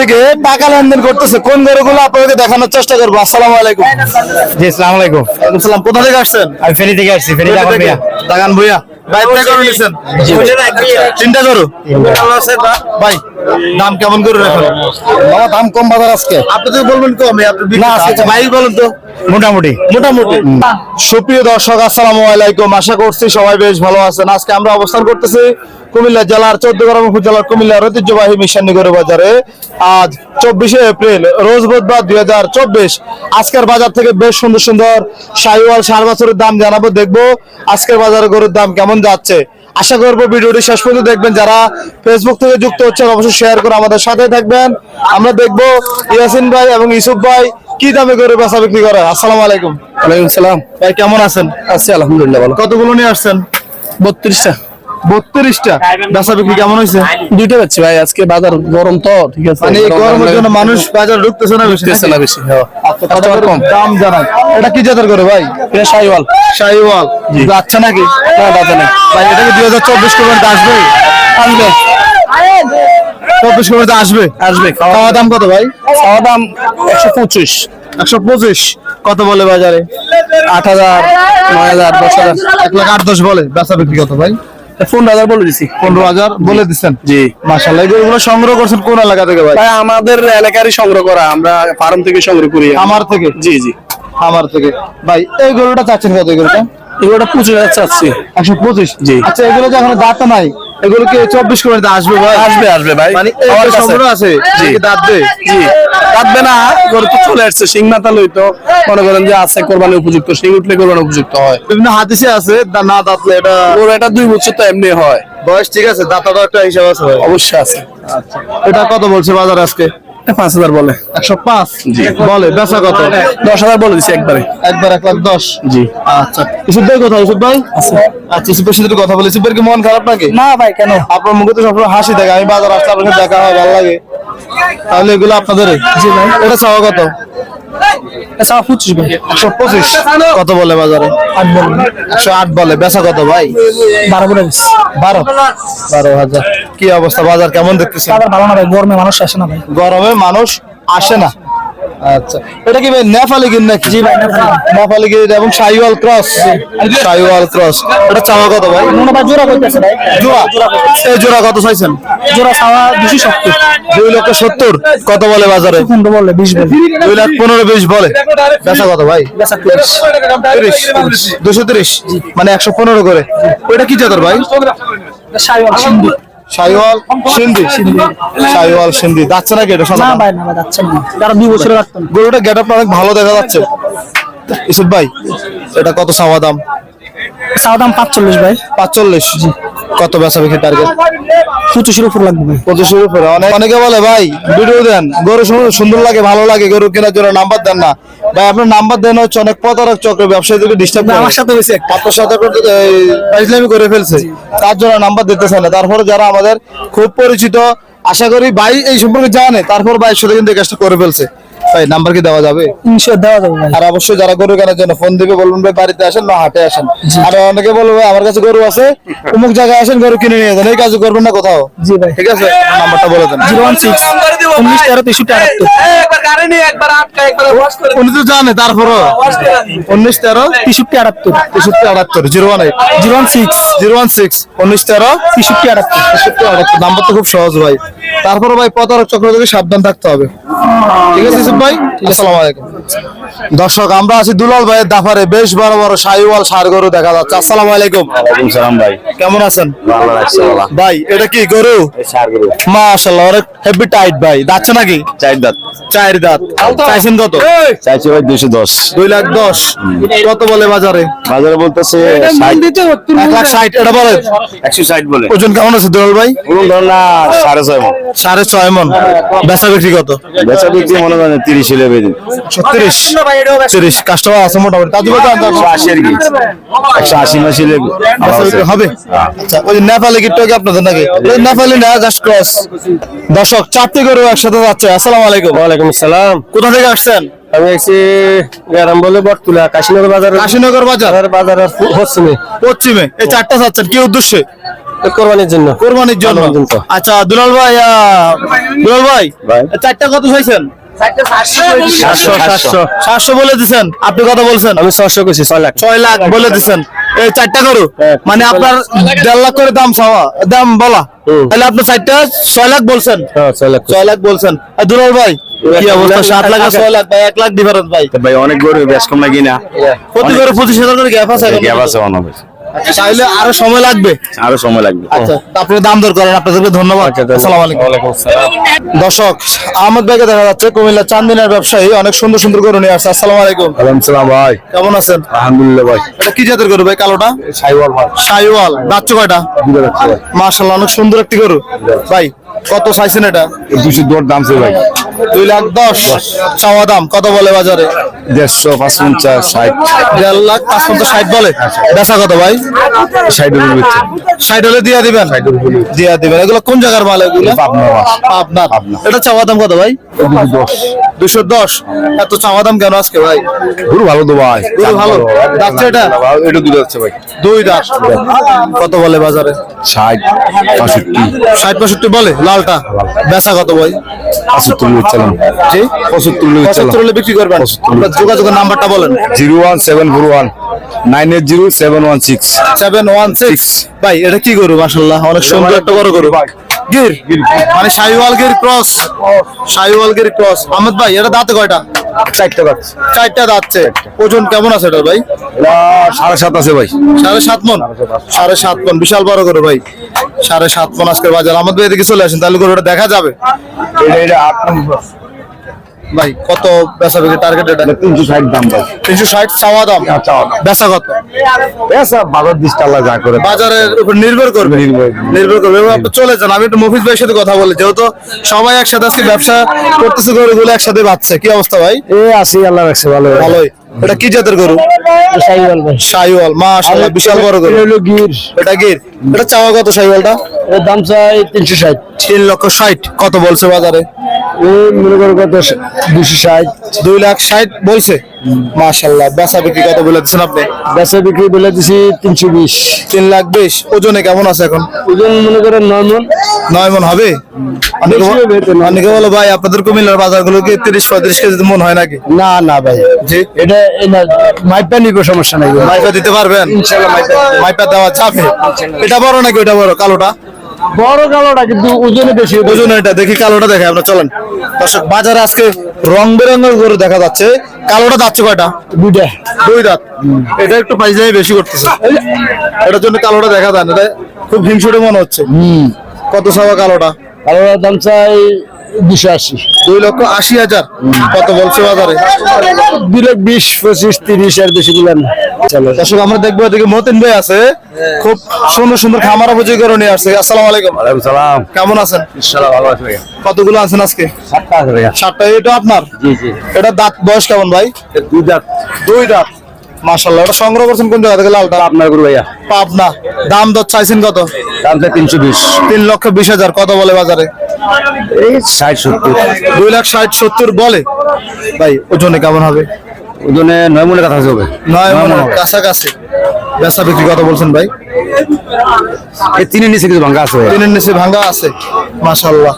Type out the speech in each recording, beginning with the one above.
থেকে টাকা লেনদেন করতেছে কোন গরুগুলো আপনাদেরকে দেখানোর চেষ্টা করব? আসসালামু আলাইকুম। জি আসসালামু আলাইকুম। কোথা থেকে আসছেন? আমি ফেনী থেকে আসছি ফেনী দাগন ভাইয়া। দাগান ভুইয়া। ভাই কয় গরু নিছেন? তিনটা গরু? ভাই? দাম কেমন গরু এখন? বাবা দাম কম বাজার আজকে। আপনি তো বলবেন কম আপনি না আচ্ছা ভাই বলেন তো। মোটামুটি। মোটামুটি। সুপ্রিয় দর্শক আসসালামু আলাইকুম। আশা করছি সবাই বেশ ভালো আছেন। আজকে আমরা অবস্থান করতেছি কুমিল্লা জেলার চোদ্দগ্রাম উপজেলার কুমিল্লার ঐতিহ্যবাহী মিশানিগড় বাজারে আজ চব্বিশে এপ্রিল রোজ বুধবার দুই হাজার চব্বিশ। আজকের বাজার থেকে বেশ সুন্দর সুন্দর সাইওয়াল সার বছরের দাম জানাব দেখব আজকের বাজারে গরুর দাম কেমন যাচ্ছে। আশা করব ভিডিওটি শেষ পর্যন্ত দেখবেন। যারা ফেসবুক থেকে যুক্ত হচ্ছেন অবশ্যই শেয়ার করে আমাদের সাথে থাকবেন। আমরা দেখব ইয়াসিন ভাই এবং ইসুফ ভাই কি দামে গরু বেচা বিক্রি করে। আসসালামু আলাইকুম। ওয়ালাইকুম সালাম। ভাই কেমন আছেন? আছি আলহামদুলিল্লাহ ভালো। কতগুলো নিয়ে আসছেন? বত্রিশটা। বত্রিশটা। বেচা বিক্রি কেমন হয়েছে? দুইটা পাচ্ছি ভাই আজকে বাজার গরম তো ঠিক আছে। মানে গরমের জন্য মানুষ বাজার ঢুকতেছে না বেশি না বেশি হ্যাঁ। আচ্ছা, কম। দাম জানান। এটা কি জাতের করে ভাই? এটা শাহিওয়াল শাহিওয়াল যাচ্ছে নাকি? না বাজার নেই ভাই এটা কি দুই হাজার চব্বিশ কুমার আসবে? আসবে। চব্বিশ কুমার আসবে? আসবে খাওয়া দাম কত ভাই? খাওয়া দাম একশো পঁচিশ। একশো পঁচিশ? কত বলে বাজারে? আট হাজার নয় হাজার দশ হাজার। এক লাখ আট দশ বলে। বেচা বিক্রি কত ভাই? পনেরো হাজার বলে দিছি। পনেরো হাজার বলে দিচ্ছেন জি। মাসাল্লাহ এগুলো সংগ্রহ করছেন কোন এলাকা থেকে ভাই? আমাদের এলাকারই সংগ্রহ করা আমরা ফার্ম থেকে সংগ্রহ করি। আমার থেকে? জি জি। আমার থেকে। ভাই এই গরুটা চাচ্ছেন কত এই গরুটা এগুলোটা পঁচিশ হাজার চাচ্ছি। একশো পঁচিশ? জি। আচ্ছা এগুলো যে এখন দাঁত নাই। এগুলো কি চব্বিশ আসবে ভাই? আসবে আসবে ভাই। মানে আছে। জি। জি দাঁত জি। কাটবে না গরু তো চলে আসছে সিং মাথা লই তো মনে করেন যে আছে কোরবানি উপযুক্ত সিং উঠলে কোরবানি উপযুক্ত হয়। বিভিন্ন হাদিসে আছে না দাঁতলে এটা ওর এটা দুই বছর তো এমনি হয়। বয়স ঠিক আছে দাঁতাটা একটা হিসাব আছে অবশ্যই আছে। এটা কত বলছে বাজার আজকে? পাঁচ হাজার বলে। একশো পাঁচ। বলে বেচা কত? দশ হাজার বলে দিচ্ছি একবারে। একবার এক লাখ দশ? জি। আচ্ছা। ইসুফ ভাই কোথায়? ইসুফ ভাই? আচ্ছা ইসুফের সাথে কথা বলি। ইসুফের কি মন খারাপ নাকি? না ভাই কেন? আপনার মুখে তো সবসময় হাসি থাকে। আমি বাজার আসলে আপনার দেখা হয় ভালো লাগে। তাহলে এগুলো আপনাদের? জি ভাই। এটা চাওয়া কত? আচ্ছা পঁচিশ ভাই। একশো পঁচিশ। কত বলে বাজারে? আট বলে। একশো আট বলে। বেচা কত ভাই? বারো বলে বারো। বারো হাজার। কি অবস্থা? বাজার কেমন দেখতেছেন? ভালো না ভাই গরমে মানুষ আসে না ভাই। গরমে মানুষ আসে না। আচ্ছা। এটা কি ভাই নেপালি গির নাকি? জি ভাই নেপালি। গির এবং সাইওয়াল ক্রস। সাইওয়াল ক্রস। এটা চাওয়া কত ভাই? মনে ভাই জোড়া করতেছে ভাই। জোড়া। এই জোড়া কত চাইছেন? জোড়া চাওয়া দুশো সত্তর। দুই লক্ষ সত্তর। কত বলে বাজারে? পনেরো বলে বিশ বলে। দুই লাখ পনেরো বিশ বলে। বেচা কত ভাই? বেচা তিরিশ। তিরিশ দুশো তিরিশ। মানে একশো পনেরো করে। ওইটা কি জাতের ভাই? সাইওয়াল সিন্ধু। সাইওয়াল সিন্ধি। সাইওয়াল সিন্ধি। যাচ্ছে নাকি এটা না সাদা ভাই না ভাই যাচ্ছে না। যারা দুই বছরে রাখতাম গরুটা গেট অনেক ভালো দেখা যাচ্ছে। ইসুফ ভাই এটা কত সাওয়া দাম? সাওয়া দাম পাঁচচল্লিশ ভাই। পাঁচচল্লিশ। কত বেচা বিক্রি টার্গেট পঁচিশের উপর লাগবে পঁচিশের উপরে? অনেক অনেকে বলে ভাই ভিডিও দেন। গরু সুন্দর লাগে ভালো লাগে গরু কেনার জন্য নাম্বার দেন না। ভাই আপনার নাম্বার দেন হচ্ছে অনেক প্রতারক চক্র ব্যবসায়ীদেরকে ডিস্টার্ব করে। আমার সাথে হয়েছে একটা। আপনার সাথে ফাইজলামি করে ফেলছে। তার জন্য নাম্বার দিতে চায় না। তারপরে যারা আমাদের খুব পরিচিত আশা করি ভাই এই সম্পর্কে জানে। তারপর ভাইয়ের সাথে কিন্তু কাজটা করে ফেলছে। ভাই নাম্বার কি দেওয়া যাবে? ইনশিওর দেওয়া যাবে ভাই। আর অবশ্যই যারা গরু কেনার জন্য ফোন দিবে বলবেন ভাই বাড়িতে আসেন না হাটে আসেন। আর অনেকে বলবে আমার কাছে গরু আছে অমুক জায়গায় আসেন গরু কিনে নিয়ে যান। এই কাজ করবেন না কোথাও। জি ভাই। ঠিক আছে? নাম্বারটা বলে দেন। জিরো ওয়ান সিক্স উনিশ তেরো তেষট্টি আটাত্তর। উনি তো জানে তারপরও। উনিশ তেরো তেষট্টি আটাত্তর। তেষট্টি আটাত্তর zero one eight. Zero one six zero one six উনিশ তেরো তেষট্টি আটাত্তর। তেষট্টি আটাত্তর নাম্বার তো খুব সহজ ভাই। তারপরে ভাই প্রতারক চক্র থেকে সাবধান থাকতে হবে। ঠিক আছে ইউসুফ ভাই আসসালামু আলাইকুম। দর্শক আমরা আছি দুলাল ভাইয়ের দাফারে। বেশ বড় বড় সাইওয়াল সার গরু দেখা যাচ্ছে। আসসালামু আলাইকুম। ওয়ালাইকুম সালাম ভাই। কেমন আছেন? ভালো ভাই এটা কি গরু? সার গরু। মাশাআল্লাহ অনেক হেভি টাইট ভাই। যাচ্ছে নাকি? চার দাঁত। চার দাঁত। চাইছেন কত? চাইছি ভাই দুশো দশ। দুই লাখ দশ। কত বলে বাজারে? বাজারে বলতেছে ষাট। এক লাখ ষাট এটা বলেন। একশো ষাট বলে। ওজন কেমন আছে দুলাল ভাই? বলুন ধর না সাড়ে ছয় মন। সাড়ে ছয় মন। বেচা বিক্রি কত? বেচা বিক্রি মনে করেন তিরিশ হলে বেদিন ছত্রিশ। তিরিশ। কাস্টমার আছে মোটামুটি। একশো আশি আর কি একশো আশি মাস হবে? আচ্ছা ওই নেপালি গিটটা কি আপনাদের নাকি? নেপালি না জাস্ট ক্রস দর্শক চারটি গরু একসাথে যাচ্ছে। আসসালামু আলাইকুম। ওয়ালাইকুম আসসালাম। কোথা থেকে আসছেন? আমি এসেছি গ্রাম বলে বটতুলা কাশীনগর বাজার। কাশীনগর বাজার? বাজারের পশ্চিমে। পশ্চিমে। এই চারটা চাচ্ছেন কি উদ্দেশ্যে? কোরবানির জন্য। কোরবানির জন্য। আচ্ছা দুলাল ভাই দুলাল ভাই। চারটা কত চাইছেন? সাতশো সাতশো সাতশো বলে দিচ্ছেন আপনি কত বলছেন। আমি ছশো ছয় লাখ। ছয় লাখ বলে দিচ্ছেন এই চারটা গরু? হ্যাঁ। মানে আপনার দেড় লাখ করে দাম চাওয়া দাম বলা। তাহলে আপনার চারটা ছয় লাখ বলছেন? হ্যাঁ ছয় লাখ ছয় লাখ বলছেন। আর দুলাল ভাই কি অবস্থা? সাত লাখ আর ছয় লাখ ভাই এক লাখ ডিফারেন্স ভাই। ভাই অনেক গরু বেশ কম লাগি না? প্রতি করে পঁচিশ হাজার করে গ্যাপ আছে গ্যাপ আছে অনেক। তাহলে আরও সময় লাগবে? আরও সময় লাগবে। আচ্ছা আপনি দাম দর করেন আপনাদেরকে ধন্যবাদ। আসসালামু আলাইকুম। দর্শক আহমদ ভাইকে দেখা যাচ্ছে কুমিল্লা চান্দিনার ব্যবসায়ী অনেক সুন্দর সুন্দর গরু নিয়ে আসছে। আসসালামু আলাইকুম। ভাই। কেমন আছেন? আলহামদুলিল্লাহ ভাই। এটা কি জাতের গরু ভাই কালোটা? সাইওয়াল ভাই। সাইওয়াল। বাচ্চা কয়টা? মাশাআল্লাহ অনেক সুন্দর একটি গরু। ভাই কত চাইছেন এটা? দুশো দর দাম আছে ভাই। দুই লাখ দশ। চাওয়া দাম কত বলে বাজারে? দেড়শো পাঁচ পঞ্চাশ ষাট। দেড় লাখ পাঁচ পঞ্চাশ ষাট বলে? বেচা কত ভাই? ষাট ষাট হলে দিয়া দিবেন? দিয়া দিবেন। এগুলো কোন জায়গার মাল এগুলো? আপনার। এটা চাওয়া দাম কত ভাই? দুশো দশ। দুশো দশ। এত চাওয়া দাম কেন আজকে ভাই? গরু ভালো তো ভাই। গরু ভালো। যাচ্ছে এটা? এটা দুটো যাচ্ছে ভাই। দুই দাস কত বলে বাজারে? ষাট পঁয়ষট্টি। ষাট পঁয়ষট্টি বলে? লালটা? বেচা কত ভাই? পঁচাত্তর লোক জি? পঁচাত্তর পঁচাত্তর হলে বিক্রি করবেন? আপনার যোগাযোগের নাম্বারটা বলেন। Zero one seven four one nine eight zero seven one six. Seven one six. ভাই এটা কি গরু মাসাল্লাহ অনেক সুন্দর একটা বড় গরু। গির। মানে শাহিওয়াল গির ক্রস। শাহিওয়াল গির ক্রস। আহমদ ভাই এটা দাঁতে কয়টা? চারটে বাচ্চা চারটা দাঁতছে ওজন কেমন আছে এটা ভাই? সাড়ে সাত আছে ভাই। সাড়ে সাত মন? সাড়ে সাত মন। বিশাল বড় করে ভাই। সাড়ে সাত মন আজকের বাজার। আমাদের এদিকে চলে আসেন তাহলে করে ওটা দেখা যাবে। এটা এটা আট নম্বর ভাই কত বেচা বিক্রি টার্গেট এটা তিনশো ষাট দাম ভাই। তিনশো ষাট চাওয়া দাম? চাওয়া দাম। বেচা কত? পেঁচা বাজার দিস টাল্লা যা করে। বাজারের উপর নির্ভর করবে? নির্ভর। করবে। আপনি চলে যান। আমি একটু মফিজ ভাইয়ের সাথে কথা বলি। যেহেতু সবাই একসাথে আজকে ব্যবসা করতেছে গরুগুলো একসাথে বাঁচছে কি অবস্থা ভাই? এ আসি আল্লাহ রাখছে ভালো। ভালোই। এটা কি জাতের গরু? সাইওয়াল ভাই। শাহিওয়াল মাশাআল্লাহ বিশাল বড় গরু। হলো গির। এটা গির। এটা চাওয়া কত শাহিওয়ালটা এর দাম চাই তিনশো ষাট। তিন লক্ষ ষাট। কত বলছে বাজারে? এই মনে করো কত দুশো ষাট। দুই লাখ ষাট বলছে বেচা বিক্রি কত বলে দিচ্ছেন আপনি? বেচা বিক্রি বলে দিছি তিনশো বিশ। তিন লাখ বিশ। ওজনে কেমন আছে এখন? ওজন মনে করেন নয় মন। নয় মন হবে? অনেকে বলো ভাই আপনাদের কুমিল্লার বাজারগুলো কি তিরিশ পঁয়ত্রিশ কেজি মন হয় নাকি? না না ভাই। জি। এটা মাইপা নিব সমস্যা নাই। মাইপা দিতে পারবেন? মাইপা। দেওয়া যাবে। এটা বড় নাকি ওটা বড়? কালোটা? বড় কালোটা কিন্তু ওজনে বেশি ওজন এটা দেখি কালোটা দেখে আমরা চলেন। দর্শক বাজারে আজকে রং বেরঙের গরু দেখা যাচ্ছে। কালোটা যাচ্ছে কয়টা? দুইটা। দুই দাঁত। এটা একটু পাইজাই বেশি করতেছে। এটার জন্য কালোটা দেখা যায় না খুব হিংসুটে মনে হচ্ছে। হুম। কত সাবা কালোটা? কালোটার দাম চাই দুশো আশি। দুই লক্ষ আশি হাজার। কত বলছে বাজারে? দুই লাখ বিশ পঁচিশ তিরিশ আর বেশি দিলাম। না চলো দর্শক আমরা দেখব এদিকে মতিন ভাই আছে। খুব সুন্দর সুন্দর খামার অভিযোগ করে নিয়ে আসছে। আসসালামু আলাইকুম। সালাম। কেমন আছেন? ভালো আছে ভাইয়া। কতগুলো আছেন আজকে? সাতটা আছে ভাইয়া। সাতটা। এটা আপনার? জি জি। এটা দাঁত বয়স কেমন ভাই? দুই দাঁত। দুই দাঁত। মাশাল্লাহ এটা সংগ্রহ করছেন কোন জায়গা থেকে? লালটা আপনার গরু ভাইয়া। পাবনা। দাম দর চাইছেন কত? দাম চাই তিনশো বিশ। তিন লক্ষ বিশ হাজার। কত বলে বাজারে? এই ষাট সত্তর। দুই লাখ ষাট সত্তর বলে। ভাই ওজনে কেমন হবে? ওজনে নয় মনে কথা হবে। নয় কাছাকাছি। বিক্রি কত বলছেন ভাই। এই তিনের নিচে কিছু ভাঙ্গা আছে ভাইয়া তিনের নিচে ভাঙ্গা আছে মাশাল্লাহ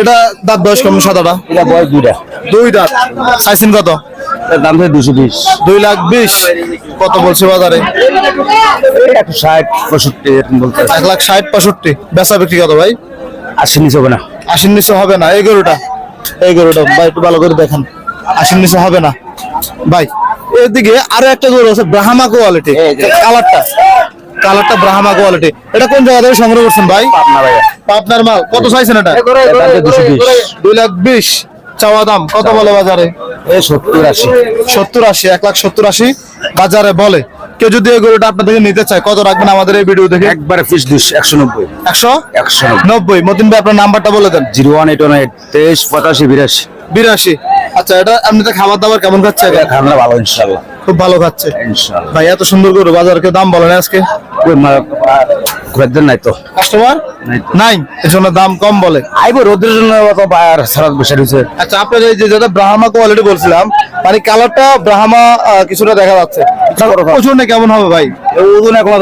এটা দাঁত বয়স কেমন? সাদাটা? এটা বয়স দুইটা। দুই দাঁত। চাইছেন কত? দাম দুশো বিশ। দুই লাখ বিশ। কত বলছে বাজারে? ষাট পঁয়ষট্টি এক লাখ ষাট পঁয়ষট্টি। বেচা বিক্রি কত ভাই? নিচে হবে না। আশির নিচে হবে না। এই গরুটা? এই গরুটা ভাই একটু ভালো করে দেখেন। আশির নিচে হবে না? ভাই এদিকে আরও একটা গরু আছে ব্রাহ্মা কোয়ালিটি কালারটা কালারটা ব্রাহ্মা কোয়ালিটি এটা কোন জায়গা থেকে সংগ্রহ করছেন ভাই? পাবনা ভাইয়া। আপনার মাল। কত চাইছেন এটা? দুই লাখ বিশ। চাওয়া দাম কত বলে বাজারে? সত্তর আশি। সত্তর আশি এক লাখ সত্তর আশি। বাজারে বলে। কেউ যদি এই গরুটা আপনার থেকে নিতে চায় কত রাখবেন আমাদের এই ভিডিও দেখে? একবারে ফিস দুশো একশো নব্বই। একশো? একশো নব্বই। নব্বই। মতিন ভাই আপনার নাম্বারটা বলে দেন। Zero one eight one eight তেইশ পঁচাশি বিরাশি। বিরাশি। আচ্ছা এটা খাবার দাবার কেমন খাচ্ছে? খানা ভালো খুব ভালো খাচ্ছে। ভাই এত সুন্দর কেউ দাম বলেন আজকে? নাই তো। কাস্টমার নাই দাম কম বলে। আইবো রোদের জন্য অত বায়ার সারা বসে রয়েছে। আচ্ছা এই যে যেটা ব্রাহ্মা কোয়ালিটি বলছিলাম মানে কালারটা ব্রাহ্মা কিছুটা দেখা যাচ্ছে। ওজনে কেমন হবে ভাই? ওজন এখন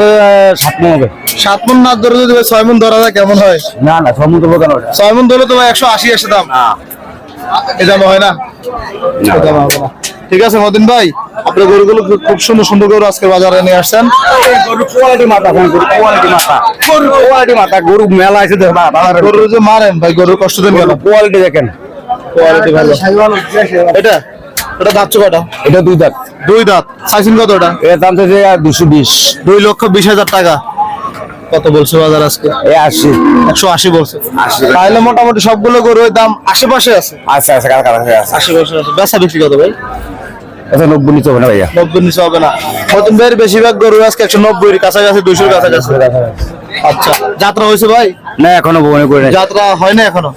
সাত মন হবে। সাত মন না ধরে যদি ছয় মন ধরা যায় কেমন হয়? না না সমুদ্র বোঝান ওটা ছয় মন ধরে তো ভাই একশো আশি আসে দাম। এ দাম হয় না? এ দাম হবে না। ঠিক আছে মদিন ভাই আপনার গরুগুলো খুব সুন্দর সুন্দর গরু আজকে বাজারে নিয়ে আসছেন। গরু কোয়ালিটি মাথা কোয়ালিটি মাথা। গরু কোয়ালিটি মাথা গরু মেলা আছে গরু যে মারেন ভাই গরুর কষ্ট দেন কেন? কোয়ালিটি দেখেন। কোয়ালিটি ভালো। এটা এটা? দাঁত কটা এটা দুই দাঁত। দুই দাঁত। সাইসিন কত ওটা এর দাম চাইছে দুশো বিশ। দুই লক্ষ বিশ হাজার টাকা। কত বলছে বাজার আজকে? আশি। একশো আশি বলছে। তাহলে মোটামুটি সবগুলো গরুর দাম আশেপাশে আছে? আচ্ছা আচ্ছা কার আছে। আশেপাশে আছে। বেচা বিক্রি কত ভাই? আচ্ছা নব্বই হবে না ভাইয়া? নব্বই নিচে হবে না। নতুন ভাইয়ের বেশিরভাগ গরু আজকে একশো নব্বই কাছাকাছি কাছাকাছি। আচ্ছা। যাত্রা হয়েছে ভাই? না এখনও বনে করে যাত্রা হয় না এখনও?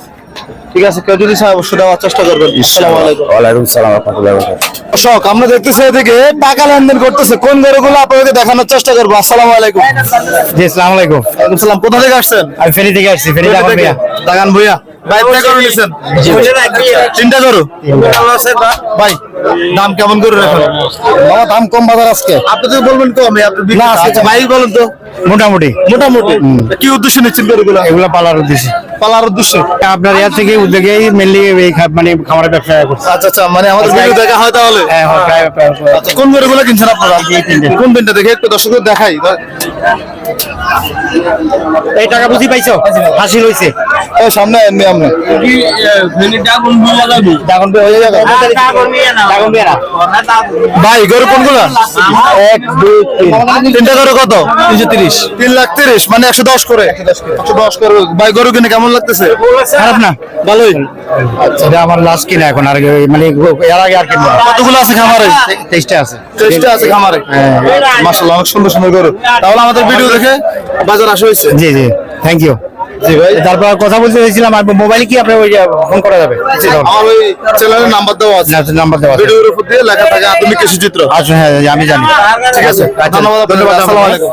ঠিক আছে কেউ যদি চায় অবশ্যই দেওয়ার চেষ্টা করবেন। আসসালামু আলাইকুম ওয়ালাইকুম সালাম রহমতুল্লাহ দর্শক আমরা দেখতেছি এদিকে টাকা লেনদেন করতেছে। কোন গরুগুলো আপনাদেরকে দেখানোর চেষ্টা করব? আসসালামু আলাইকুম। জি আসসালামু আলাইকুম। ওয়ালাইকুম সালাম। কোথা থেকে আসছেন? আমি ফেরি থেকে আসছি ফেরি দাগন দাগান ভুইয়া। ভাই একটা গরু নিছেন? তিনটা গরু? ভাই দাম কেমন করে রাখেন বাবা দাম কম বাজার আজকে। আপনি তো বলবেন কম আপনি না, আজকে আচ্ছা, ভাই বলেন তো। মোটামুটি। মোটামুটি। কি উদ্দেশ্য নিচ্ছেন গরুগুলো? এগুলা পালার উদ্দেশ্যে। পালার উদ্দেশ্যে? আপনার ইয়ার থেকে উদ্যোগে মেনলি এই মানে খামারের ব্যবসা করছে। আচ্ছা আচ্ছা মানে আমাদের ভিডিও দেখা হয় তাহলে? হ্যাঁ, হয়, প্রায়- আচ্ছা কোন গরুগুলো কিনছেন আপনারা? কোন দিনটা দেখে একটু দর্শকদের দেখাই। এই টাকা বুঝি পাইছো? হাসি সামনে এমনি আপনি দাগন ভাই হয়ে যাবে। দাগন ভাই না। ভাই গরু কোনগুলো? এক দুই তিন। তিনটা গরু কত? তিনশো তিরিশ। তিন লাখ তিরিশ মানে একশো দশ করে। একশো দশ করে। ভাই গরু কিনে কেমন লাগতেছে? খারাপ না। ভালোই। এটা আমার লাস্ট কিনা এখন আর মানে এর আগে আর কিনবো কতগুলো আছে খামারে? তেইশটা আছে। চেষ্টা আছে খামারে? মাসাল্লাহ অনেক সুন্দর সুন্দর গরু। তাহলে আমাদের ভিডিও দেখে বাজার আসা হয়েছে। জি জি। থ্যাংক ইউ তারপর কথা বলতে চাইছিলাম আর মোবাইলে কি আপনার ওই ফোন করা যাবে? আমার ওই চ্যানেলের নাম্বার দেওয়া আছে। নাম্বার দেওয়া আছে। ভিডিওর উপর দিয়ে লেখা থাকে আধুনিক কৃষি চিত্র আচ্ছা হ্যাঁ আমি জানি। ঠিক আছে ধন্যবাদ ধন্যবাদ আসসালামু আলাইকুম।